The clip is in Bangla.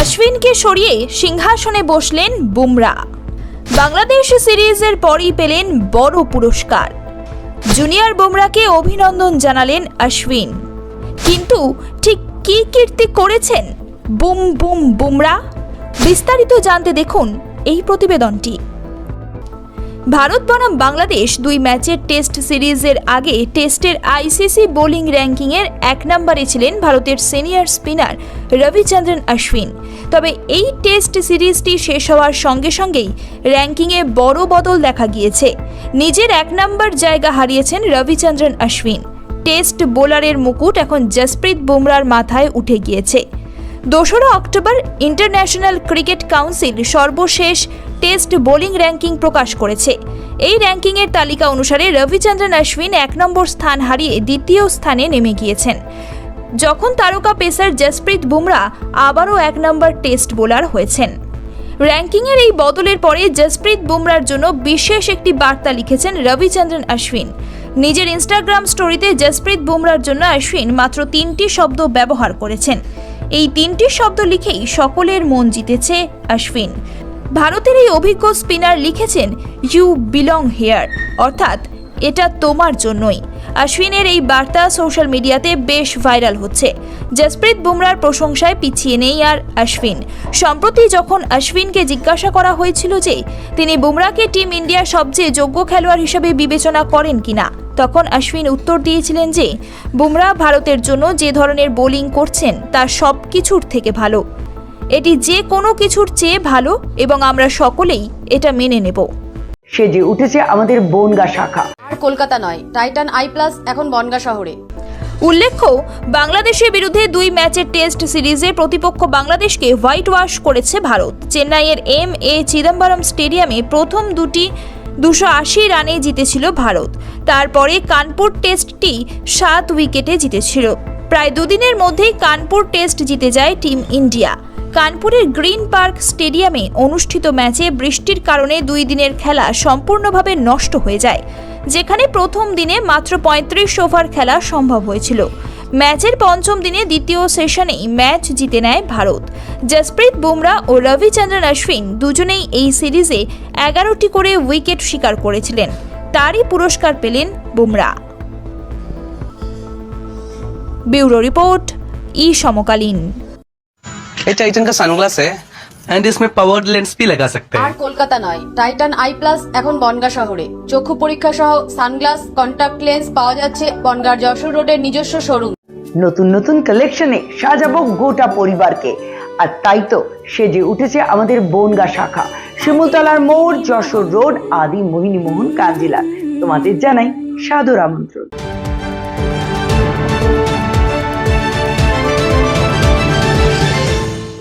অশ্বিনকে সরিয়ে সিংহাসনে বসলেন বুমরা। বাংলাদেশ সিরিজের পরই পেলেন বড় পুরস্কার। জুনিয়র বুমরাকে অভিনন্দন জানালেন অশ্বিন। কিন্তু ঠিক কি কীর্তি করেছেন বুম বুম বুমরা? বিস্তারিত জানতে দেখুন এই প্রতিবেদনটি। ভারত বনাম বাংলাদেশ দুই ম্যাচের টেস্ট সিরিজের আগে টেস্টের আইসিসি বোলিং র্যাঙ্কিংয়ের এক নম্বরে ছিলেন ভারতের সিনিয়র স্পিনার রবিচন্দ্রন অশ্বিন। তবে এই টেস্ট সিরিজটি শেষ হওয়ার সঙ্গে সঙ্গেই র্যাঙ্কিংয়ে বড় বদল দেখা গিয়েছে। নিজের এক নম্বর জায়গা হারিয়েছেন রবিচন্দ্রন অশ্বিন। টেস্ট বোলারের মুকুট এখন জসপ্রীত বুমরার মাথায় উঠে গিয়েছে। দোসরা অক্টোবর ইন্টারন্যাশনাল ক্রিকেট কাউন্সিল সর্বশেষ টেস্ট বোলিং র্যাঙ্কিং প্রকাশ করেছে। এই র্যাঙ্কিংয়ের তালিকা অনুসারে রবিচন্দ্রন অশ্বিন এক নম্বর স্থান হারিয়ে দ্বিতীয় স্থানে নেমে গিয়েছেন। যখন তারকা পেসার জসপ্রীত বুমরা আবারও এক নম্বর টেস্ট বোলার হয়েছেন। র্যাঙ্কিংয়ের এই বদলের পরে জসপ্রীত বুমরার জন্য বিশেষ একটি বার্তা লিখেছেন রবিচন্দ্রন অশ্বিন। নিজের ইনস্টাগ্রাম স্টোরিতে জসপ্রীত বুমরার জন্য অশ্বিন মাত্র তিনটি শব্দ ব্যবহার করেছেন। এই তিনটি শব্দ লিখেই সকলের মন জিতেছে অশ্বিন। ভারতের এই অভিজ্ঞ স্পিনার লিখেছেন ইউ বিলং হেয়ার অর্থাৎ, এটা তোমার জন্যই। অশ্বিনের এই বার্তা সোশ্যাল মিডিয়াতে বেশ ভাইরাল হচ্ছে। জসপ্রীত বুমরার প্রশংসায় পিছিয়ে নেই আর অশ্বিন সম্প্রতি যখন অশ্বিনকে জিজ্ঞাসা করা হয়েছিল যে, তিনি বুমরাকে টিম ইন্ডিয়ার সবচেয়ে যোগ্য খেলোয়াড় হিসেবে বিবেচনা করেন কিনা তখন অশ্বিন উত্তর দিয়েছিলেন যে, বুমরা ভারতের জন্য যে ধরনের বোলিং করছেন, তা সব কিছুর থেকে ভালো। এটি যে কোনো কিছুর চেয়ে ভালো এবং আমরা সকলেই এটা মেনে নেব। সেজে উঠেছে আমাদের বনগা শাখা। আর কলকাতা নয় টাইটান আই প্লাস এখন বনগা শহরে। উল্লেখ্য বাংলাদেশের বিরুদ্ধে দুই ম্যাচের টেস্ট সিরিজে প্রতিপক্ষ বাংলাদেশকে হোয়াইট ওয়াশ করেছে ভারত। চেন্নাইয়ের এম এ চিদম্বরম স্টেডিয়ামে প্রথম দুটি দুশো আশি রানে জিতেছিল ভারত। তারপরে কানপুর টেস্টটি সাত উইকেটে জিতেছিল। প্রায় দুদিনের মধ্যেই কানপুর টেস্ট জিতে যায় টিম ইন্ডিয়া। কানপুরের গ্রিন পার্ক স্টেডিয়ামে অনুষ্ঠিত ম্যাচে বৃষ্টির কারণে দুই দিনের খেলা সম্পূর্ণভাবে নষ্ট হয়ে যায়, যেখানে প্রথম দিনে মাত্র পঁয়ত্রিশ ওভার খেলা সম্ভব হয়েছিল। ম্যাচের পঞ্চম দিনে দ্বিতীয় সেশনেই ম্যাচ জিতে নেয় ভারত। জসপ্রীত বুমরা ও রবিচন্দ্রন অশ্বিন দুজনেই এই সিরিজে এগারোটি করে উইকেট শিকার করেছিলেন। তারই পুরস্কার পেলেন বুমরা। ব্যুরো রিপোর্ট, ই সমকালীন। ये टाइटन का सनग्लास है एंड इसमें पावर्ड लेंस भी लगा सकते আর हैं কলকাতা নয় টাইটান আই প্লাস এখন বনগা শহরে চক্ষু পরীক্ষা সহ সানগ্লাস কন্টাক্ট লেন্স পাওয়া যাচ্ছে বনগার যশোর রোডের নিজস্ব শোরুম নতুন নতুন কালেকশনে সাজাবো গোটা পরিবারকে আর তাই তো সেজে উঠেছে আমাদের বনগা শাখা শিমুলতলার মোড় যশোর রোড আদি মোহিনী মোহন কাঞ্জিলা তোমাদের জানাই সাদর আমন্ত্রণ